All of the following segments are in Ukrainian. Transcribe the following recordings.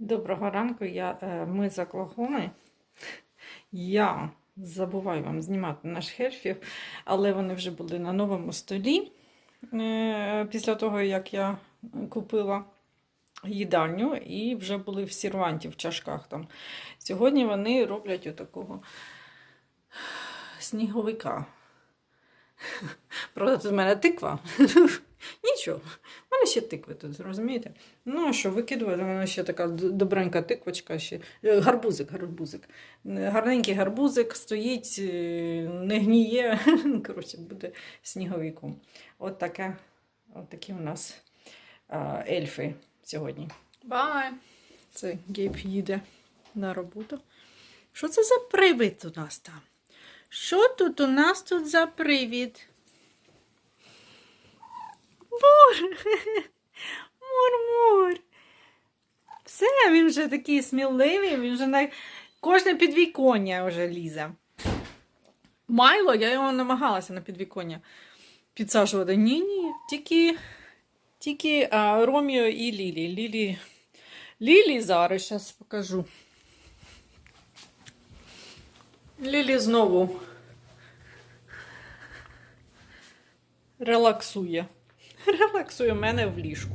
Доброго ранку, я, е, ми з Оклахоми. Я забуваю вам знімати наш хельфів, але вони вже були на новому столі е, після того, як я купила їдальню, і вже були в серванті в чашках там. Сьогодні вони роблять отакого сніговика. Правда, в мене тиква. Нічого, в мене ще тикви тут, розумієте? Ну, а що, викидувати, в мене ще така добренька тиквочка, ще. е, гарбузик, гарбузик. Гарненький гарбузик стоїть, е, не гніє. Коротше, буде сніговиком. От, таке, от такі у нас ельфи сьогодні. Бай! Це Гейб їде на роботу. Що це за привид у нас там? Що тут у нас тут за привід? Мур! Мур-мур! Все, він вже такий сміливий, він вже на кожне підвіконня вже лізе. Майло, я його намагалася на підвіконня підсаджувати. Ні-ні, тільки, тільки а, Роміо і Лілі. Лілі, Лілі зараз зараз покажу. Лілі знову релаксує. Релаксує в мене в ліжку.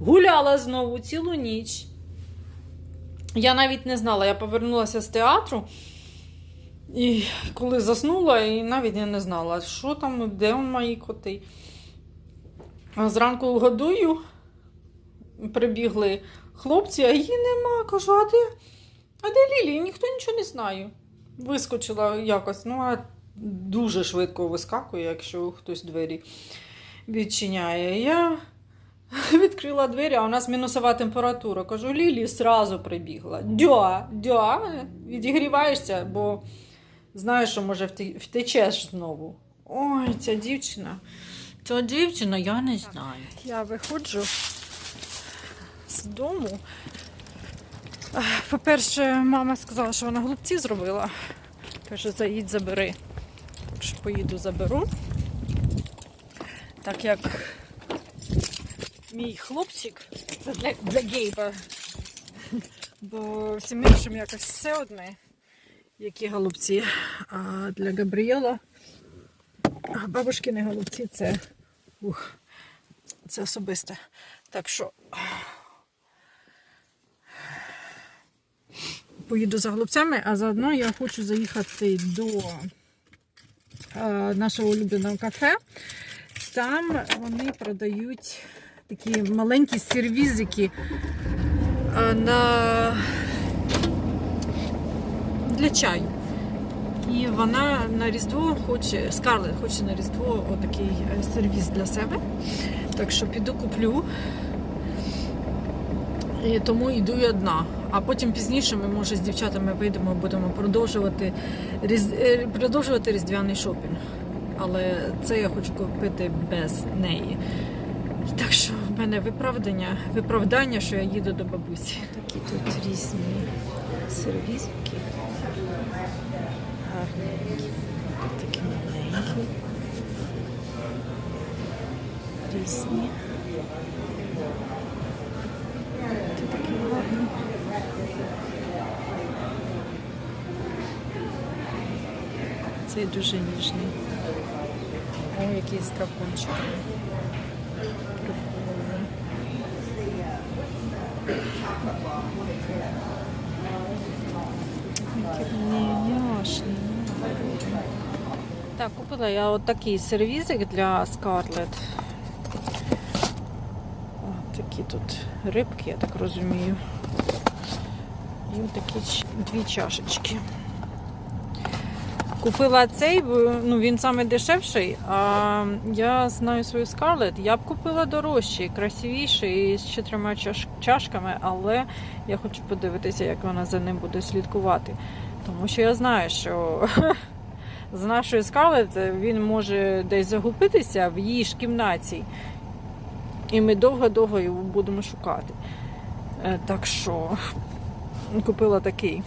Гуляла знову цілу ніч. Я навіть не знала, я повернулася з театру. І коли заснула, і навіть я не знала, що там, де мої коти. А зранку годую, прибігли хлопці, а її нема. Кажу, а де? А де Лілі? Ніхто нічого не знає. Вискочила якось, ну а дуже швидко вискакує, якщо хтось двері відчиняє. Я відкрила двері, а у нас мінусова температура. Кажу, Лілі зразу прибігла. Дя, дя, відігріваєшся, бо знаєш, що може втечеш знову. Ой, ця дівчина. Ця дівчина, я не знаю. Я виходжу з дому. По-перше, мама сказала, що вона голубці зробила. Каже, заїдь, забери. Так поїду, заберу. Так як мій хлопчик, це для, для Гейба. Бо всім іншим якось все одне, які голубці. А для Габріела бабушкини голубці це, ух, це особисте. Так що поїду за голубцями, а заодно я хочу заїхати до нашого улюбленого кафе. Там вони продають такі маленькі сервізики на... для чаю. І вона на Різдво хоче, Скарлет хоче на Різдво отакий е, сервіз для себе. Так що піду куплю. І тому йду і одна. А потім пізніше ми, може, з дівчатами вийдемо, будемо продовжувати, е, продовжувати різдвяний шопінг. Але це я хочу купити без неї. Так що в мене виправдання, виправдання, що я їду до бабусі. Такі тут різні сервізки. Гарненькі. Такі маленькі. Різні. Це такі гарні. Цей дуже ніжний. О, який з дракончиком. Так, купила я от сервізик для. О, такі тут рибки, я так розумію. І такі ч- дві чашечки. Купила цей, ну він саме дешевший. А я знаю свою Scarlett, я б купила дорожчий, красивіший з чотирма чашками, але я хочу подивитися, як вона за ним буде слідкувати. Тому що я знаю, що з нашою Scarlett він може десь загубитися в її ж кімнаті. І ми довго-довго його будемо шукати. Е, Так що купила такий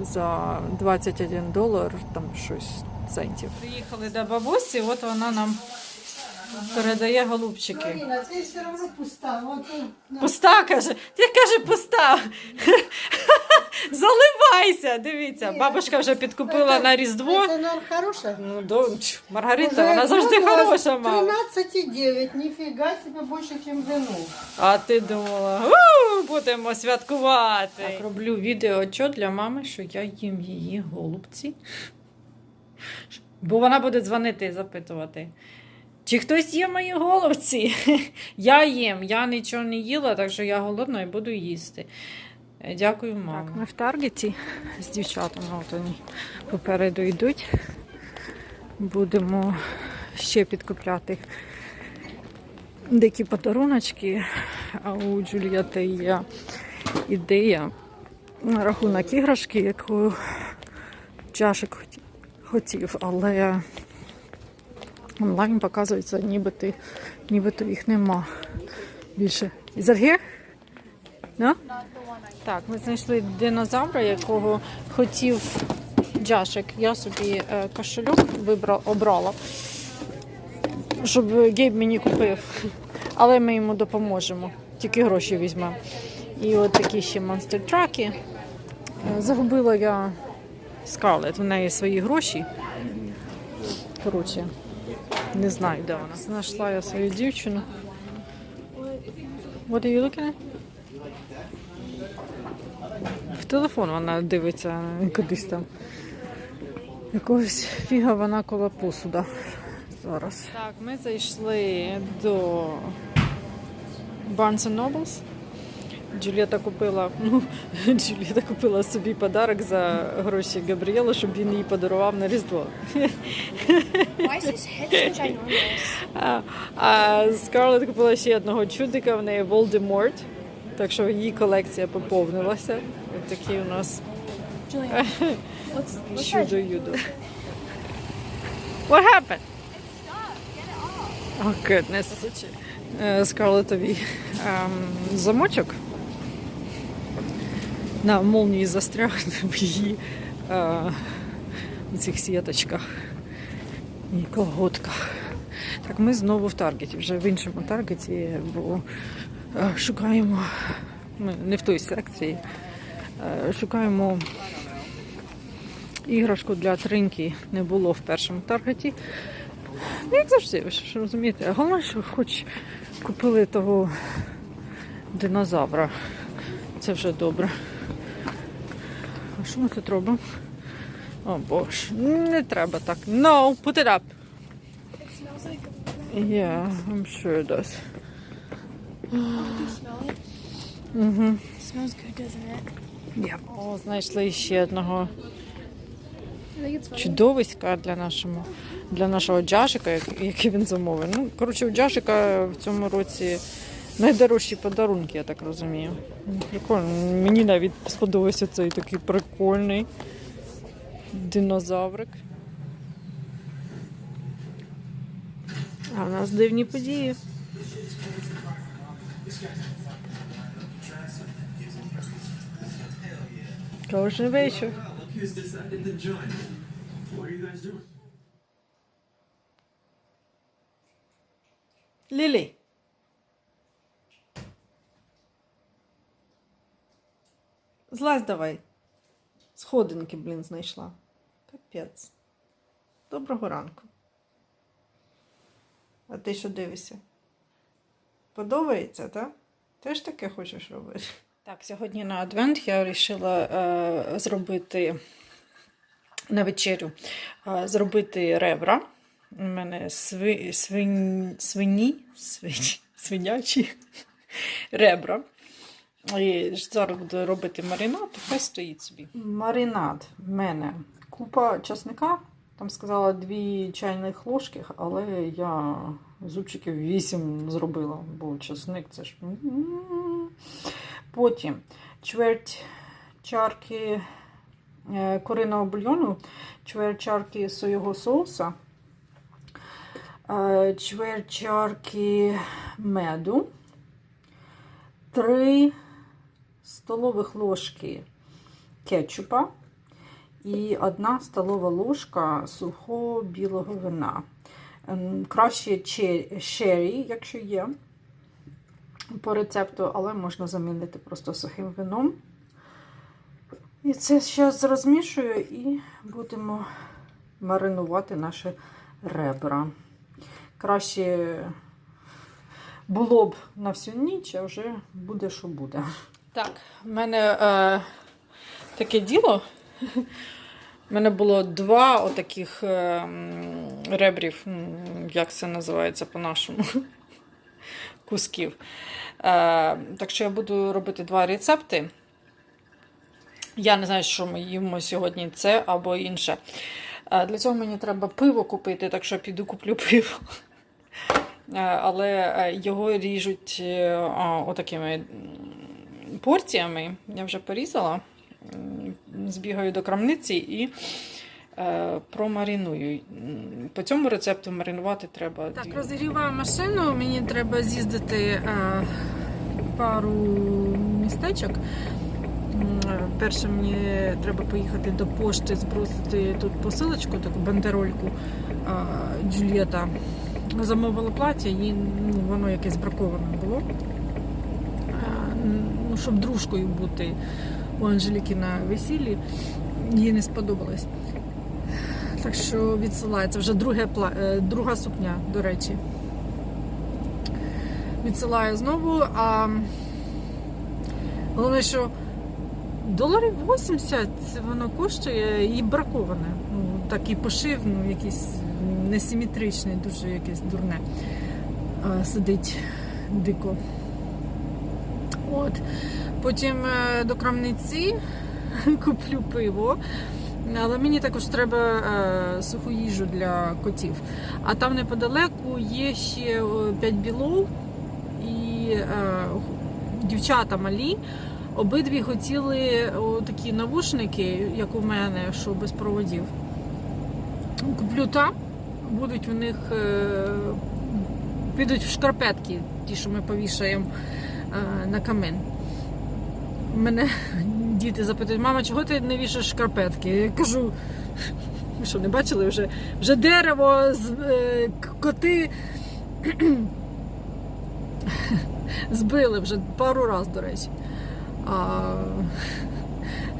за 21 долар, там щось центів. Приїхали до бабусі, от вона нам Передає голубчики. Марина, це все одно пуста. От, е, Пуста, каже. Ти каже, пуста. Заливайся. Дивіться, бабушка вже підкупила на Різдво. Це нам хороша. Ну, до... чу, Маргарита, Уже вона завжди ну, хороша мама. 13,9, ніфіга себе більше, ніж вино. А ти думала, «У, будемо святкувати. Так, роблю відео що для мами, що я їм її голубці. Бо вона буде дзвонити і запитувати. Чи хтось є мої голубці? Я їм, я нічого не їла, так що я голодна і буду їсти. Е, Дякую, мама. Так, ми в Таргеті з дівчатами, от вони попереду йдуть. Будемо ще підкупляти деякі подаруночки. А у Джулієти є ідея на рахунок іграшки, яку чашик хотів, але онлайн показується, нібито, нібито їх нема більше. Here? No? Так, ми знайшли динозавра, якого хотів Джашик. Я собі е, кошельок вибрала, обрала, щоб Гейб мені купив. Але ми йому допоможемо. Тільки гроші візьмемо. І от такі ще монстр-траки. Е, Загубила я Скарлет, в неї свої гроші. Коротше, не знаю, де вона. Знайшла я свою дівчину. What are you looking at? В телефон вона дивиться кудись там. Якогось фіга вона коло посуда. Зараз. Так, ми зайшли до Barnes Nobles. Джулієта купила, ну, Джулієта купила собі подарок за гроші Габріела, щоб він їй подарував на Різдво. А, а Скарлет купила ще одного чудика, в неї Волдеморт. Так що її колекція поповнилася. Ось такий у нас Julian, what's, what's that? чудо юдо. What happened? Oh, goodness. Е, Скарлетовий ем, замочок на молнії застряг в її е, в цих сіточках і колготках. Так, ми знову в Таргеті, вже в іншому Таргеті, бо е, шукаємо, ми не в той секції, е, шукаємо іграшку для триньки не було в першому таргеті. Ну, як завжди, ви ж розумієте. Головне, що хоч купили того динозавра. Це вже добре. А що ми тут робимо? О боже, не треба так. No, put it up. It smells like. Yeah, I'm sure it does. Угу. О, знайшли ще одного чудовиська для нашого, для нашого Джашика, як- який він замовив. Ну, коротше, у Джашика в цьому році найдорожчі подарунки, я так розумію. Ну, Прикольно. Мені навіть сподобався цей такий прикольний динозаврик. А в нас дивні події. Кожен вечір. Look Злазь давай. Сходинки, блін, знайшла. Капець. Доброго ранку. А ти що дивишся? Подобається, так? Ти ж таке хочеш робити? Так, сьогодні на Адвент я вирішила е, зробити на вечерю е, зробити ребра. У мене сви, свин, свині, свині, свинячі ребра. І зараз буду робити маринад, хай стоїть собі. Маринад в мене купа часника. Там сказала дві чайних ложки, але я зубчиків вісім зробила, бо часник це ж. Потім чверть чарки е, куриного бульйону, чверть чарки соєвого соуса, е, чверть чарки меду, три столових ложки кетчупа і одна столова ложка сухого білого вина. Ем, Краще шері, якщо є по рецепту, але можна замінити просто сухим вином. І це зараз розмішую і будемо маринувати наші ребра. Краще було б на всю ніч, а вже буде, що буде. Так, в мене е, таке діло. У мене було два отаких е, ребрів, як це називається по-нашому, кусків. Е, так що я буду робити два рецепти. Я не знаю, що ми їмо сьогодні, це або інше. Е, Для цього мені треба пиво купити, так що піду куплю пиво. Е, Але е, його ріжуть е, отакими порціями. Я вже порізала. Збігаю до крамниці і е, промариную. По цьому рецепту маринувати треба. Так, розігріваю машину. Мені треба з'їздити е, пару містечок. Е, Перше, мені треба поїхати до пошти, збросити тут посилочку, таку бандерольку е, Джульєта. Замовила плаття, і ну, воно якесь браковане було. Ну, щоб дружкою бути у Анжеліки на весіллі, їй не сподобалось. Так що відсилається вже друге, е, друга сукня, до речі. Відсилаю знову. А головне, що доларів 80 воно коштує і браковане. Ну, такий пошив, ну, якийсь несиметричний, дуже якесь дурне. Сидить дико. От. Потім е, до крамниці куплю пиво. Але мені також треба е, суху їжу для котів. А там неподалеку є ще 5 білов і е, дівчата малі. Обидві хотіли такі навушники, як у мене, що без проводів. Куплю там, будуть в них е, підуть в шкарпетки, ті, що ми повішаємо е, на камин. Мене діти запитують, мама, чого ти не вішаєш шкарпетки? Я кажу, ви що, не бачили вже? Вже дерево, з- е, коти збили вже пару разів, до речі. А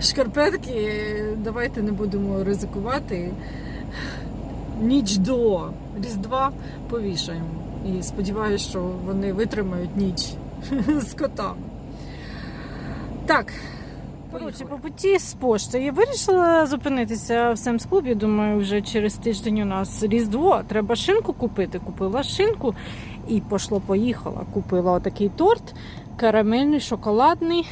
шкарпетки давайте не будемо ризикувати. Ніч до Різдва повішаємо. І сподіваюся, що вони витримають ніч з котами. Так. Коротше, по путі з пошти я вирішила зупинитися в Семс клубі. Думаю, вже через тиждень у нас Різдво. Треба шинку купити. Купила шинку і пошло-поїхала. Купила отакий торт, карамельний, шоколадний.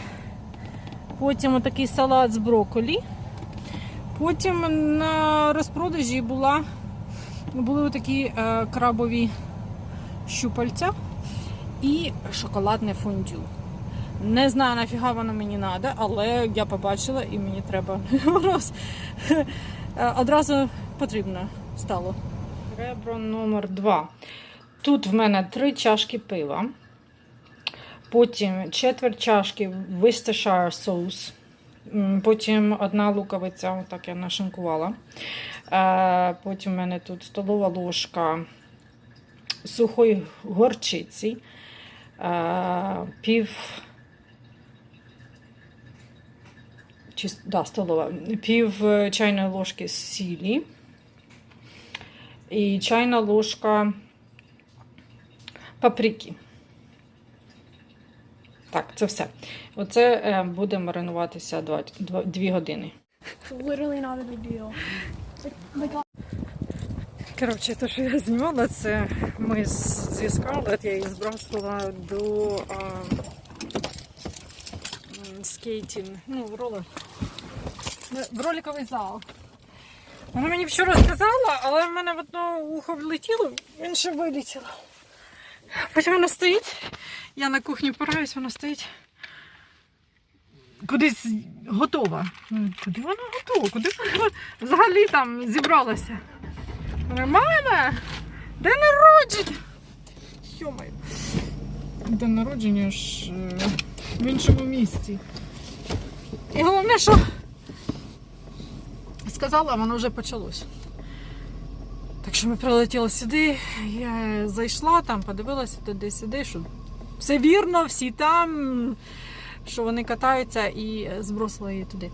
Потім отакий салат з брокколі. Потім на розпродажі була, були отакі е, крабові щупальця і шоколадне фондю. Не знаю, нафіга воно мені треба, але я побачила і мені треба. Е, одразу потрібно стало. Ребро номер 2. Тут в мене три чашки пива. Потім четверть чашки Worcestershire соус. Потім одна луковиця, так я нашинкувала. Е, Потім в мене тут столова ложка сухої горчиці, пів чи, да, столова, пів е, чайної ложки сілі і чайна ложка паприки. Так, це все. Оце е, буде маринуватися 2 години. Literally not a big deal. It's like, oh my god. Коротше, те, що я знімала, це ми зі Скарлет, я її збрасувала до а, скейтінг, ну, в ролик. В роликовий зал. Вона мені вчора сказала, але в мене в одне ухо влетіло, в інше вилетіло. Потім вона стоїть, я на кухні пораюсь, вона стоїть. Кудись готова. Куди вона готова? Куди вона взагалі там зібралася? Вона, Мама! День народження! Йомаю. День народження ж е, в іншому місці. І головне, що сказала, воно вже почалось. Так що ми прилетіли сюди, я зайшла там, подивилася туди-сюди, що все вірно, всі там, що вони катаються і збросила її туди.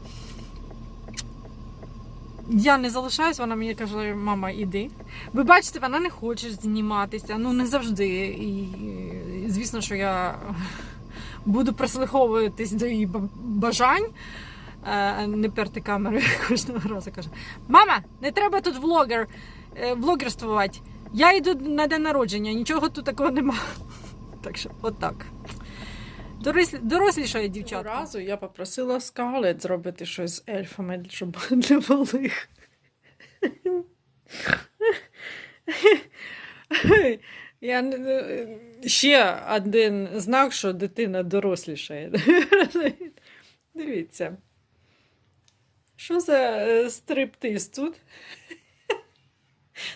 Я не залишаюсь, вона мені каже, мама, іди. Ви бачите, вона не хоче зніматися, ну не завжди. І, звісно, що я буду прислуховуватись до її бажань, е, не перти камеру кожного разу каже: Мама, не треба тут влогер, е, влогерствувати. Я йду на день народження, нічого тут такого нема. Так що, отак. Дорослі, дорослішає дівчата. Цього разу я попросила Скарлет зробити щось з ельфами, щоб для малих. Я ще один знак, що дитина дорослішає. Дивіться. Що за е, стриптиз тут?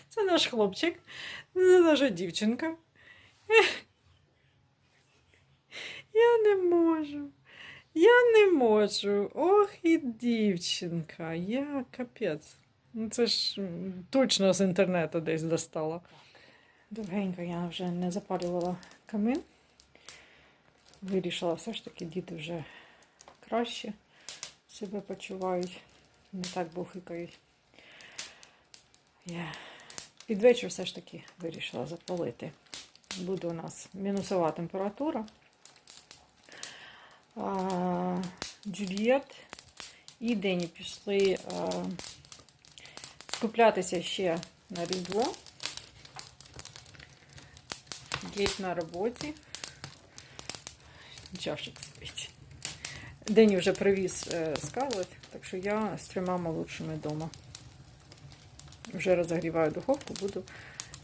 Це наш хлопчик, це наша дівчинка. Я не можу. Я не можу. Ох і дівчинка. Я капець. Ну, Це ж точно з інтернету десь достала. Довгенько я вже не запалювала камин. Вирішила все ж таки діти вже краще себе почувають, не так бухикають. Я під вечір все ж таки вирішила запалити. Буде у нас мінусова температура. Джульєт і Дені пішли скуплятися ще на Різдво. Геть на роботі. Чашик спить. Дені вже привіз е, Скарлет, так що я з трьома молодшими вдома. Вже розогріваю духовку, буду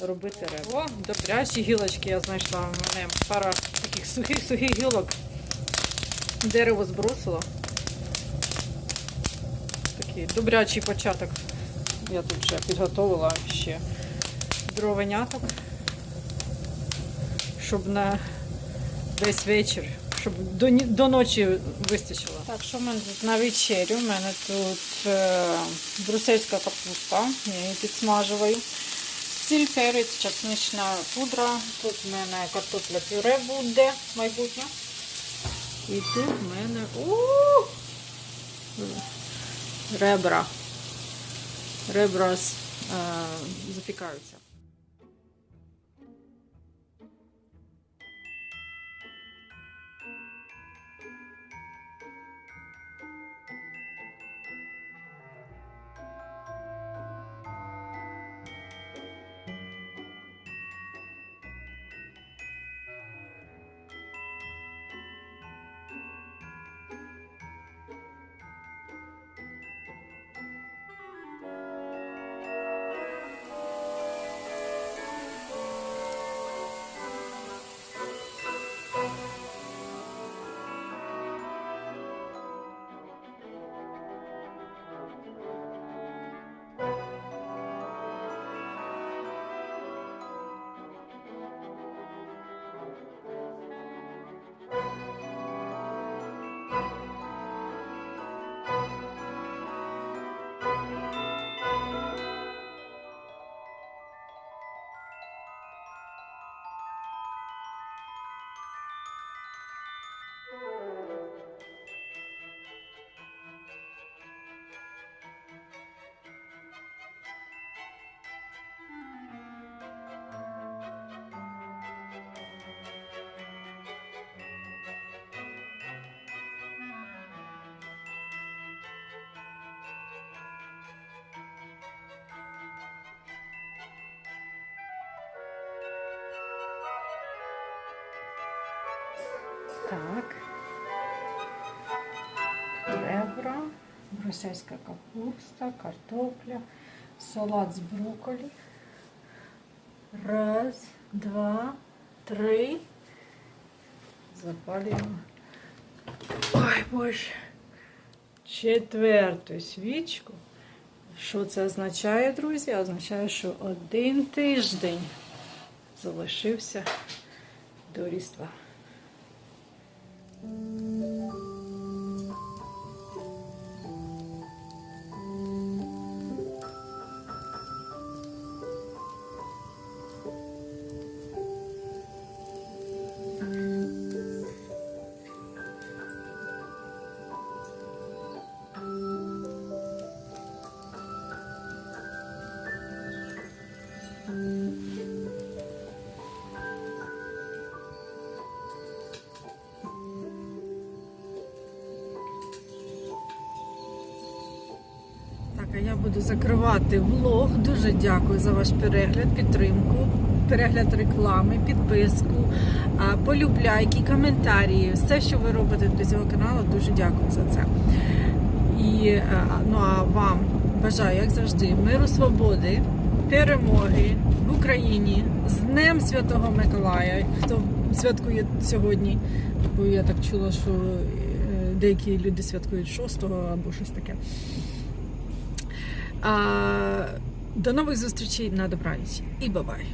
робити ребра. О, добрячі гілочки я знайшла. У мене пара таких сухих-сухих гілок. Дерево збросило. Такий добрячий початок. Я тут вже підготовила ще дровеняток, щоб на весь вечір, щоб до, до ночі вистачило. Так, що в мене тут на вечерю? У мене тут е, брусельська капуста, я її підсмажую. Сіль, перець, часнична пудра. Тут в мене картопля пюре буде майбутнє. І тут в мене у ребра. Ребра е, запікаються. Так. Ребра, брусельська капуста, картопля, салат з брокколі. Раз, два, три. Запалюємо. Ой, боже. Четверту свічку. Що це означає, друзі? Означає, що один тиждень залишився до Різдва. Буду закривати влог. Дуже дякую за ваш перегляд, підтримку, перегляд реклами, підписку, полюбляйки, коментарі. Все, що ви робите для цього каналу, дуже дякую за це. І ну а вам бажаю, як завжди, миру, свободи, перемоги в Україні з Днем Святого Миколая. Хто святкує сьогодні? Бо я так чула, що е, деякі люди святкують 6-го або щось таке. До нових зустрічей на добраніч і бабай!